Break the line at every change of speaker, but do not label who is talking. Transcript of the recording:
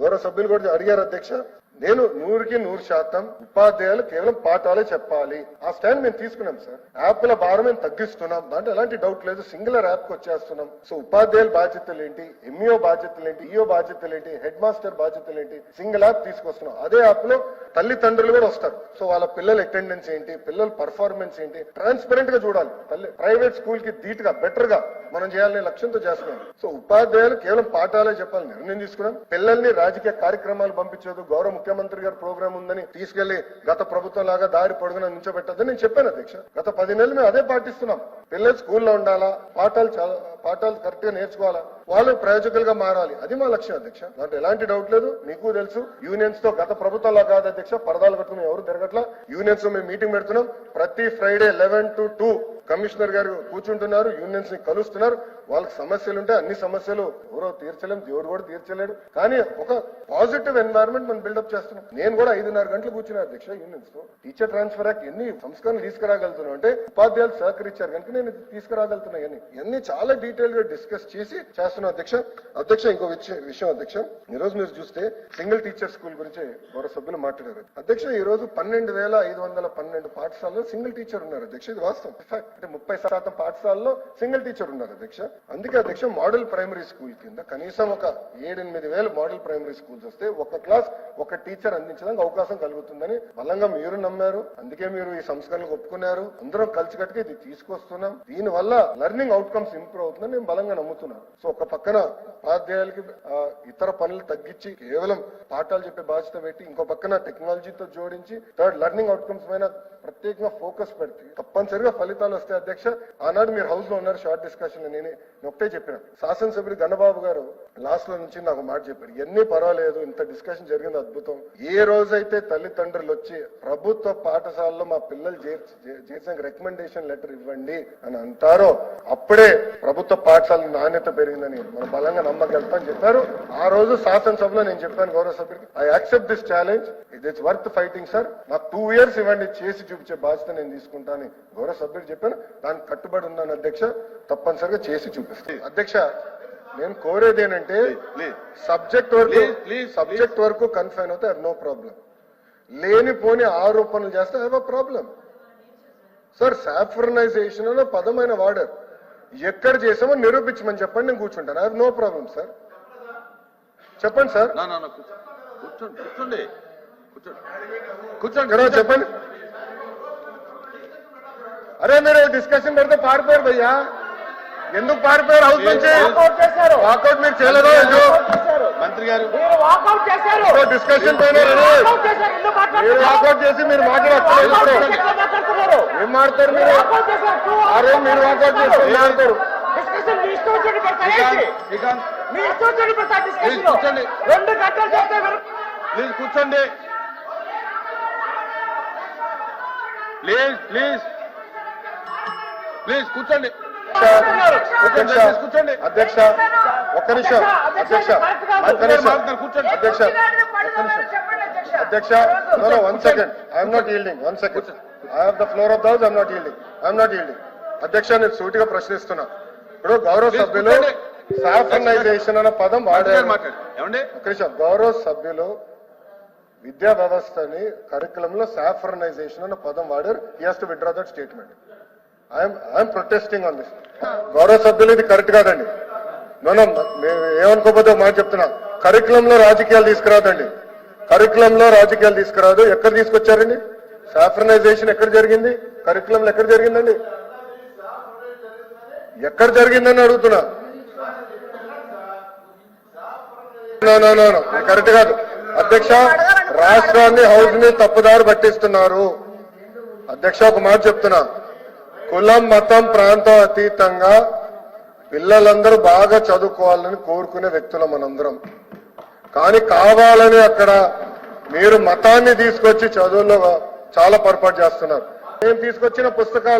గౌరవ సభ్యులు కూడా అడిగారు అధ్యక్ష. నేను నూరుకి నూరు శాతం ఉపాధ్యాయులు కేవలం పాఠాలే చెప్పాలి. ఆ స్టాండ్ మేము తీసుకున్నాం సార్. యాప్ల భారం మేము తగ్గిస్తున్నాం. దాంట్లో ఎలాంటి డౌట్ లేదు. సింగులర్ యాప్కి వచ్చేస్తున్నాం. సో ఉపాధ్యాయుల బాధ్యతలు ఏంటి? ఎంఈఓ బాధ్యతలు ఏంటి? ఈఓ బాధ్యతలు ఏంటి? హెడ్ మాస్టర్ బాధ్యతలు ఏంటి? సింగిల్ యాప్ తీసుకొస్తున్నాం. అదే యాప్లో తల్లిదండ్రులు కూడా వస్తారు. సో వాళ్ళ పిల్లల అటెండెన్స్ ఏంటి పిల్లల పర్ఫార్మెన్స్ ఏంటి ట్రాన్స్పరెంట్గా చూడాలి. తల్లి ప్రైవేట్ స్కూల్కి ధీటుగా బెటర్గా మనం చేయాలనే లక్ష్యంతో చేస్తున్నాం. సో ఉపాధ్యాయులు కేవలం పాఠాలే చెప్పాలి నిర్ణయం తీసుకున్నాం. పిల్లల్ని రాజకీయ కార్యక్రమాలు పంపించదు గౌరవ ముఖ్యమంత్రి గారి ప్రోగ్రామ్ ఉందని తీసుకెళ్ళి గత ప్రభుత్వం లాగా దారి పొడుగున నుంచోబెట్టద్దని నేను చెప్పాను అధ్యక్ష. గత పది నెలలు మేము అదే పాటిస్తున్నాం. పిల్లలు స్కూల్లో ఉండాలా? పాఠాలు పాఠాలు కరెక్ట్గా నేర్చుకోవాలా? వాళ్ళు ప్రయోజకులుగా మారాలి. అది మా లక్ష్యం అధ్యక్ష. దాంట్లో ఎలాంటి డౌట్ లేదు. మీకు తెలుసు యూనియన్స్తో గత ప్రభుత్వంలో కాదు అధ్యక్ష. పరదాలు కట్టుకుని ఎవరు తిరగట్లా? యూనియన్స్తో మేము మీటింగ్ పెడుతున్నాం. ప్రతి Friday eleven to two commissioner గారు కూర్చుంటున్నారు యూనియన్స్ని కలుస్తున్నారు. వాళ్ళకి సమస్యలు ఉంటే అన్ని సమస్యలు ఎవరో తీర్చలేం దేవుడు కూడా తీర్చలేడు. కానీ ఒక పాజిటివ్ ఎన్వైరన్మెంట్ మనం బిల్డప్ చేస్తున్నాం. నేను కూడా ఐదున్నర గంటలు కూర్చున్నా అధ్యక్ష యూనియన్స్తో. టీచర్ ట్రాన్స్ఫర్ యాక్ట్ ఎన్ని సంస్కరణలు తీసుకురాగలుగుతున్నాం అంటే ఉపాధ్యాయులు సహకరించారు కనుక నేను తీసుకురాగలుగుతున్నా ఇవన్నీ. చాలా డీటెయిల్గా డిస్కస్ చేసి చేస్తున్నాం అధ్యక్ష. అధ్యక్ష ఇంకో విషయం విషయం అధ్యక్ష. ఈ రోజు మీరు చూస్తే సింగిల్ టీచర్ స్కూల్ గురించి వారు సభ్యులు మాట్లాడారు. అధ్యక్ష ఈ రోజు పన్నెండు వేల ఐదు వందల పన్నెండు పాఠశాలలో సింగిల్ టీచర్ ఉన్నారు అధ్యక్ష. ఇది వాస్తవం. Fact. అంటే ముప్పై శాతం పాఠశాలలో సింగిల్ టీచర్ ఉన్నారు అధ్యక్ష. అందుకే అధ్యక్ష మోడల్ ప్రైమరీ స్కూల్ కింద కనీసం ఒక ఏడెనిమిది వేలు మోడల్ ప్రైమరీ స్కూల్స్ వస్తే ఒక క్లాస్ ఒక టీచర్ అందించడానికి అవకాశం కలుగుతుందని బలంగా మీరు నమ్మారు. అందుకే మీరు ఈ సంస్కరణలకు ఒప్పుకున్నారు. అందరం కలిసికట్టుగా ఇది తీసుకొస్తున్నాం. దీని వల్ల లెర్నింగ్ అవుట్కమ్స్ ఇంప్రూవ్ అవుతుందని నేను బలంగా నమ్ముతున్నాను. సో ఒక పక్కన ఉపాధ్యాయులకి ఇతర పనులు తగ్గించి కేవలం పాఠాలు చెప్పే బాధ్యత పెట్టి ఇంకో పక్కన టెక్నాలజీతో జోడించి థర్డ్ లెర్నింగ్ అవుట్కమ్స్ పైన ప్రత్యేకంగా ఫోకస్ పెడితే తప్పనిసరిగా ఫలితాలు వస్తాయి అధ్యక్ష. ఆనాడు మీరు హౌస్లో ఉన్నారు షార్ట్ డిస్కషన్ నేను ఒకటే చెప్పిన. శాసనసభ్యుడు గన్నబాబు గారు లాస్ట్లో నుంచి నాకు మాట చెప్పారు. ఎన్ని పర్వాలేదు ఇంత డిస్కషన్ జరిగింది అద్భుతం. ఏ రోజైతే తల్లిదండ్రులు వచ్చి ప్రభుత్వ పాఠశాలలో మా పిల్లలు చేర్చి చేసిన రికమెండేషన్ లెటర్ ఇవ్వండి అని అంటారో అప్పుడే ప్రభుత్వ పాఠశాల నాణ్యత పెరిగిందని మనం బలంగా నమ్మగలుగుతామని చెప్పారు. ఆ రోజు శాసనసభలో నేను చెప్పాను గౌరవ సభ్యుడికి I accept this challenge it is worth fighting sir నాకు టూ ఇయర్స్ ఇవ్వండి చేసి చూపించే బాధ్యత నేను తీసుకుంటాను గౌరవ సభ్యుడు చెప్పాను. దానికి కట్టుబడి ఉన్నాను అధ్యక్ష తప్పనిసరిగా చేసి చూపిస్తాను అధ్యక్ష నేను కోరేది ఏంటంటే. సబ్జెక్ట్ వరకు సబ్జెక్ట్ వరకు కన్ఫైన్ అవుతే నో ప్రాబ్లం లేనిపోని ఆరోపణలు చేస్తే have a problem sir saffronization అనే పదమైన వాడారు. ఎక్కడ చేసామో నిరూపించమని చెప్పండి నేను కూర్చుంటాను. ఐ నో ప్రాబ్లం సార్ చెప్పండి సార్.
కూర్చోండి కూర్చోండి. కూర్చోండి.
చెప్పండి. అరే మీరు డిస్కషన్ పెడితే పారిపోయారు భయ్యా. ఎందుకు పారిపోయారు? హౌస్ నుంచి
వాకౌట్
మీరు చేయలేదో
మంత్రి గారు.
మీరు వాకౌట్ చేశారు.
డిస్కషన్ పైన
మీరు. వాకౌట్
చేసి మీరు
చేసి మాట్లాడుతున్నారు?
ఏం మాడతారు మీరు? అరే మీరు వాకౌట్ చేస్తే ఏం మాడతారు
కూర్చోండి. ప్లీజ్ ప్లీజ్ ప్లీజ్ కూర్చోండి. కూర్చోండి
అధ్యక్ష ఒక్క నిమిషం అధ్యక్ష ఒక్క నిమిషం
మాట్లాడు, కూర్చోండి.
అధ్యక్ష అధ్యక్ష no one second I'm not yielding one second I have the floor of the house I'm not yielding I'm not yielding అధ్యక్ష నేను సూటిగా ప్రశ్నిస్తున్నా. ఇప్పుడు గౌరవ సభ్యులు
కూర్చోండి.
సాఫర్నైజేషన్ అనే పదం వాడారు నిమిషం. గౌరవ సభ్యులు విద్యా వ్యవస్థని కరికులం లో సాఫర్నైజేషన్ అనే పదం వాడారు. He has to withdraw that statement I'm protesting on this గౌరవ సభ్యులు ఇది కరెక్ట్ కాదండి. నోనో ఏమనుకోకపోతే ఒక మాట చెప్తున్నా. కరికులం లో రాజకీయాలు తీసుకురాదండి. కరికులం లో రాజకీయాలు తీసుకురాదు. ఎక్కడ తీసుకొచ్చారండి? సాఫ్రనైజేషన్ ఎక్కడ జరిగింది? కరికులంలో ఎక్కడ జరిగిందండి? ఎక్కడ జరిగిందని అడుగుతున్నా. కరెక్ట్ కాదు. అధ్యక్ష రాష్ట్రాన్ని హౌస్ని తప్పుదారి పట్టిస్తున్నారు. అధ్యక్ష ఒక మాట చెప్తున్నా. కులం మతం ప్రాంతం అతీతంగా పిల్లలందరూ బాగా చదువుకోవాలని కోరుకునే వ్యక్తులు మనందరం. కానీ కావాలని అక్కడ మీరు మతాన్ని తీసుకొచ్చి చదువుల్లో చాలా పొరపాటు చేస్తున్నారు. నేను తీసుకొచ్చిన పుస్తకాలు